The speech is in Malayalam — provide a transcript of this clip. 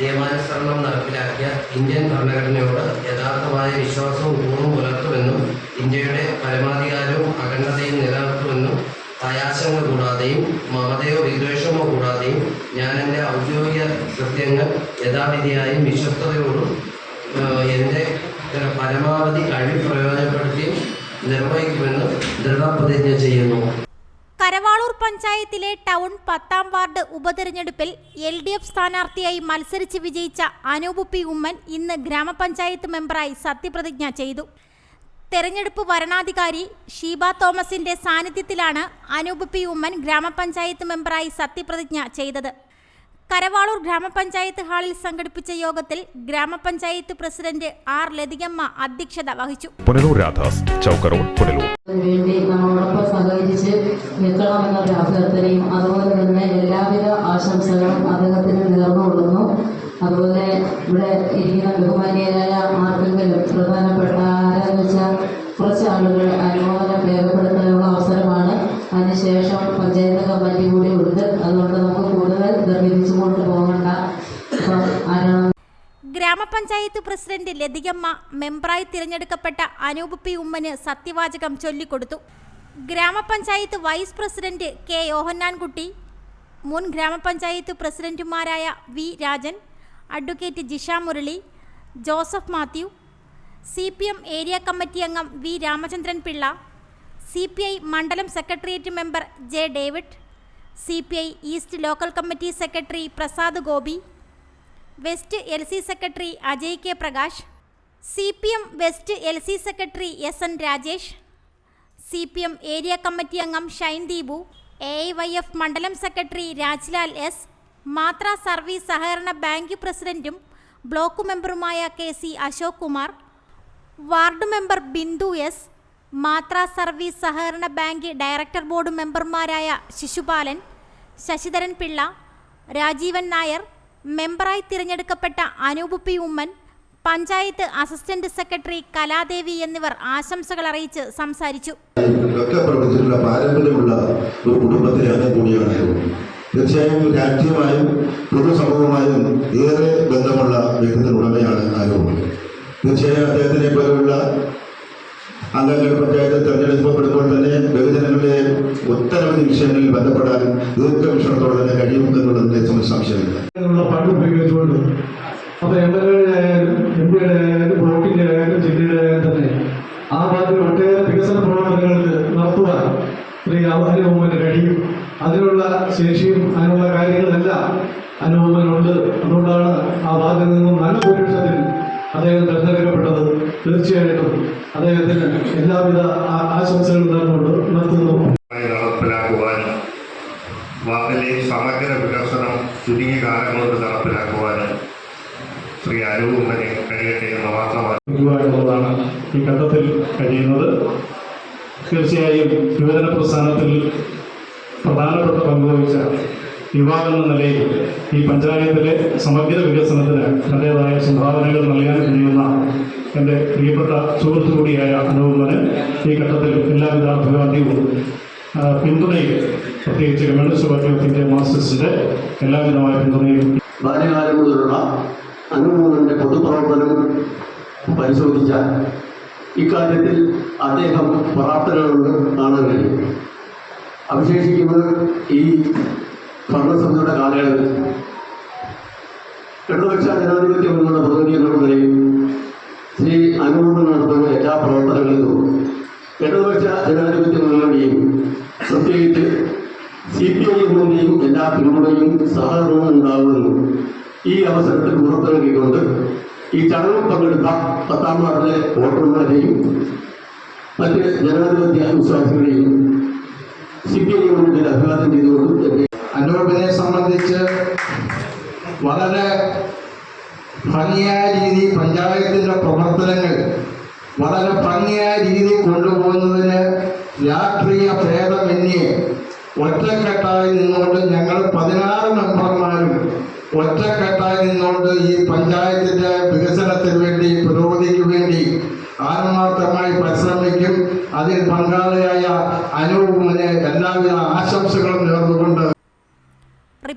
നിയമാനുസരണം നടപ്പിലാക്കിയ ഇന്ത്യൻ ഭരണഘടനയോട് യഥാർത്ഥമായ വിശ്വാസവും കൂറും പുലർത്തുമെന്നും ഇന്ത്യയുടെ പരമാധികാരവും അഖണ്ഡതയും നിലനിർത്തുമെന്നും ഭയാശങ്ക കൂടാതെയും മമതയോ വിദ്വേഷമോ കൂടാതെയും ഞാൻ എന്റെ ഔദ്യോഗിക കൃത്യങ്ങൾ യഥാവിധിയായും വിശ്വസ്തയോടും എന്റെ പരമാവധി കഴിവ് പ്രയോജനപ്പെടുത്തി നിർവഹിക്കുമെന്ന് ദൃഢപ്രതിജ്ഞ ചെയ്യുന്നു. കരവാളൂർ പഞ്ചായത്തിലെ ടൗൺ പത്താം വാർഡ് ഉപതെരഞ്ഞെടുപ്പിൽ എൽ ഡി എഫ് സ്ഥാനാർത്ഥിയായി മത്സരിച്ച് വിജയിച്ച അനൂപ് പി ഉമ്മൻ ഇന്ന് ഗ്രാമപഞ്ചായത്ത് മെമ്പറായി സത്യപ്രതിജ്ഞ ചെയ്തു. തെരഞ്ഞെടുപ്പ് വരണാധികാരി ഷീബ തോമസിന്റെ സാന്നിധ്യത്തിലാണ് അനൂപ് പി ഉമ്മൻ ഗ്രാമപഞ്ചായത്ത് മെമ്പറായി സത്യപ്രതിജ്ഞ ചെയ്തത്. കരവാളൂർ ഗ്രാമപഞ്ചായത്ത് ഹാളിൽ സംഘടിപ്പിച്ച യോഗത്തിൽ ഗ്രാമപഞ്ചായത്ത് പ്രസിഡന്റ് ആർ ലതികമ്മ അധ്യക്ഷത വഹിച്ചു. പുനലൂർ രാധാസ് ചൗക്ക് റോഡ് പുനലൂർ. വേണ്ടി നമ്മളോടൊപ്പം സഹകരിച്ച് നിൽക്കണമെന്നൊരു അഭ്യർത്ഥനയും അതുപോലെ തന്നെ എല്ലാവിധ ആശംസകളും അദ്ദേഹത്തിന് നേർന്നുകൊള്ളുന്നു. അതുപോലെ ഇവിടെ ഇരിക്കുന്ന ബഹുമാനീയരായ ആർക്കെങ്കിലും പ്രധാനപ്പെട്ട ആരാന്ന് വെച്ചാൽ കുറച്ച് ആളുകൾ അനുമോദനം അവസരമാണ് അതിനുശേഷം പഞ്ചായത്ത് കമ്മിറ്റി കൂടി ഉണ്ട് അതുകൊണ്ട് നമുക്ക് കൂടുതൽ നിർമ്മിച്ചു കൊണ്ട് പോകണ്ട. ഗ്രാമപഞ്ചായത്ത് പ്രസിഡന്റ് ലതികമ്മ മെമ്പറായി തിരഞ്ഞെടുക്കപ്പെട്ട അനൂപ് പി ഉമ്മന് സത്യവാചകം ചൊല്ലിക്കൊടുത്തു. ഗ്രാമപഞ്ചായത്ത് വൈസ് പ്രസിഡന്റ് കെ യോഹന്നാൻകുട്ടി മുൻ ഗ്രാമപഞ്ചായത്ത് പ്രസിഡന്റുമാരായ V Rajan advocate Jisha Murali Joseph Mathew C area committee അംഗം V Ramachandran Pillai C P I മണ്ഡലം secretariat member J David C P I east local committee secretary Prasad Gopi west L C secretary Ajay K Prakash C P M west L C secretary S N Rajesh C P M area committee അംഗം Shine Deepu A I Y F മണ്ഡലം secretary Rajlal S Mathra service സഹകരണ ബാങ്ക് പ്രസിഡന്റും block മെമ്പറുമായ K C Ashok Kumar ward member Bindu S Mathra service സഹകരണ ബാങ്ക് ഡയറക്ടർ ബോർഡ് മെമ്പർമാരായ ശിശുപാലൻ ശശിധരൻ പിള്ള രാജീവൻ നായർ മെമ്പറായി തിരഞ്ഞെടുക്കപ്പെട്ട Anoop P Oommen panchayat assistant secretary Kaladevi എന്നിവർ ആശംസകൾ അറിയിച്ച് സംസാരിച്ചു പ്രവർത്തിച്ചിട്ടുള്ള പാരമ്പര്യമുള്ള ഒരു കുടുംബത്തിലെ കൂടിയാണ്. തീർച്ചയായും രാഷ്ട്രീയമായും പൊതുസമൂഹമായും ഏറെ ബന്ധമുള്ള വ്യക്തിത്വ ഉടമയാണ് ആരോപണം തീർച്ചയായും അദ്ദേഹത്തിനെ പോലെയുള്ള അംഗങ്ങൾ പഞ്ചായത്ത് തെരഞ്ഞെടുക്കപ്പെടുമ്പോൾ തന്നെ ബഹുജനങ്ങളുടെ ഒട്ടനവധി വിഷയങ്ങളിൽ ബന്ധപ്പെടാൻ ദീർഘവീക്ഷണത്തോടെ തന്നെ കഴിയും എന്നുള്ളതിനെ സംശയമില്ല ഫണ്ട് ഉപയോഗിച്ചുകൊണ്ട് അപ്പോൾ എം എൽ എയുടെ എം പിയുടെ ആയാലും ബ്ലോക്കിന്റെ ആയാലും ജില്ലയുടെ ആയാലും തന്നെ ആ ഭാഗത്തിൽ ഒട്ടേറെ വികസന പ്രവർത്തനങ്ങൾ നടത്തുവാൻ ശ്രീ കഴിയും. അതിനുള്ള ശേഷിയും അതിനുള്ള കാര്യങ്ങളെല്ലാം അനുഭവനുണ്ട് അതുകൊണ്ടാണ് ആ ഭാഗത്ത് നിന്നും നല്ല ഭൂരിപക്ഷത്തിൽ അദ്ദേഹം തെരഞ്ഞെടുക്കപ്പെട്ടത് തീർച്ചയായിട്ടും അദ്ദേഹത്തിന് എല്ലാവിധ ആശംസകളും നേർന്നുകൊണ്ട് നടപ്പിലാക്കുവാനും വാർഡിലെ സമഗ്ര വികസനം ചുരുങ്ങിയ കാലം കൊണ്ട് നടപ്പിലാക്കുവാനും ശ്രീ അരൂപനെ കഴിയട്ടെ എന്ന് മാത്രമാണ്. എന്നുള്ളതാണ് ഈ ഘട്ടത്തിൽ കഴിയുന്നത്. തീർച്ചയായും യുവജന പ്രസ്ഥാനത്തിൽ പ്രധാനപ്പെട്ട പങ്കുവഹിച്ച യുവാവെന്ന നിലയിൽ ഈ പഞ്ചായത്തിലെ സമഗ്ര വികസനത്തിന് തന്റേതായ സംഭാവനകൾ നൽകാൻ കഴിയുന്ന എന്റെ പ്രിയപ്പെട്ട സുഹൃത്തു കൂടിയായ അനുപമന് ഈ ഘട്ടത്തിൽ എല്ലാവിധ അഭിവാദ്യവും പിന്തുണയും പ്രത്യേകിച്ച് കമ്മ്യൂണിസ്റ്റ് പാർട്ടി ഓഫ് ഇന്ത്യ മാർക്സിസ്റ്റിന്റെ എല്ലാവിധമായ പിന്തുണയും. ബാല്യകാലം മുതലുള്ള അനുമോദന്റെ പൊതുപ്രവർത്തനം പരിശോധിച്ചാൽ ഇക്കാര്യത്തിൽ അദ്ദേഹം പ്രാർത്ഥനകളുണ്ട് കാണാൻ കഴിയും. അവശേഷിക്കുന്നത് ഈ ഭരണസമിതിയുടെ കാലയളവിൽ ഇടതുപക്ഷ ജനാധിപത്യ മുന്നണി പ്രതിനിധികളുടെയും ശ്രീ അനുകൂലം നടത്തുന്ന എല്ലാ പ്രവർത്തനങ്ങളിലും ഇടതുപക്ഷ ജനാധിപത്യ മുന്നണിയും പ്രത്യേകിച്ച് സി പി ഐ എമ്മിന്റെയും എല്ലാ പിന്തുണയും സഹകരണവും ഉണ്ടാകുമെന്നും ഈ അവസരത്തിൽ ഉറപ്പ് നൽകിക്കൊണ്ട് ഈ ചടങ്ങിൽ പങ്കെടുത്ത പത്താം വാർഡിലെ വോട്ടർമാരെയും മറ്റ് ജനാധിപത്യ വിശ്വാസികളെയും സി പി ഐ എമ്മിന്റെ അഭിവാദ്യം ചെയ്തുകൊണ്ട് അനൂപിനെ സംബന്ധിച്ച് വളരെ ഭംഗിയായ രീതി പഞ്ചായത്തിന്റെ പ്രവർത്തനങ്ങൾ വളരെ ഭംഗിയായ രീതി കൊണ്ടുപോകുന്നതിന് രാഷ്ട്രീയ ഭേദമന്യേ ഒറ്റക്കെട്ടായി നിന്നുകൊണ്ട് ഞങ്ങൾ പതിനാറ് മെമ്പർമാരും ഒറ്റക്കെട്ടായി നിന്നുകൊണ്ട് ഈ പഞ്ചായത്തിന്റെ വികസനത്തിന് വേണ്ടി പുരോഗതിക്ക് വേണ്ടി ആത്മാർത്ഥമായി പരിശ്രമിക്കും. അതിൽ പങ്കാളിയായ അനൂപിന് എല്ലാവിധ ആശംസകളും നേർന്നുകൊണ്ട്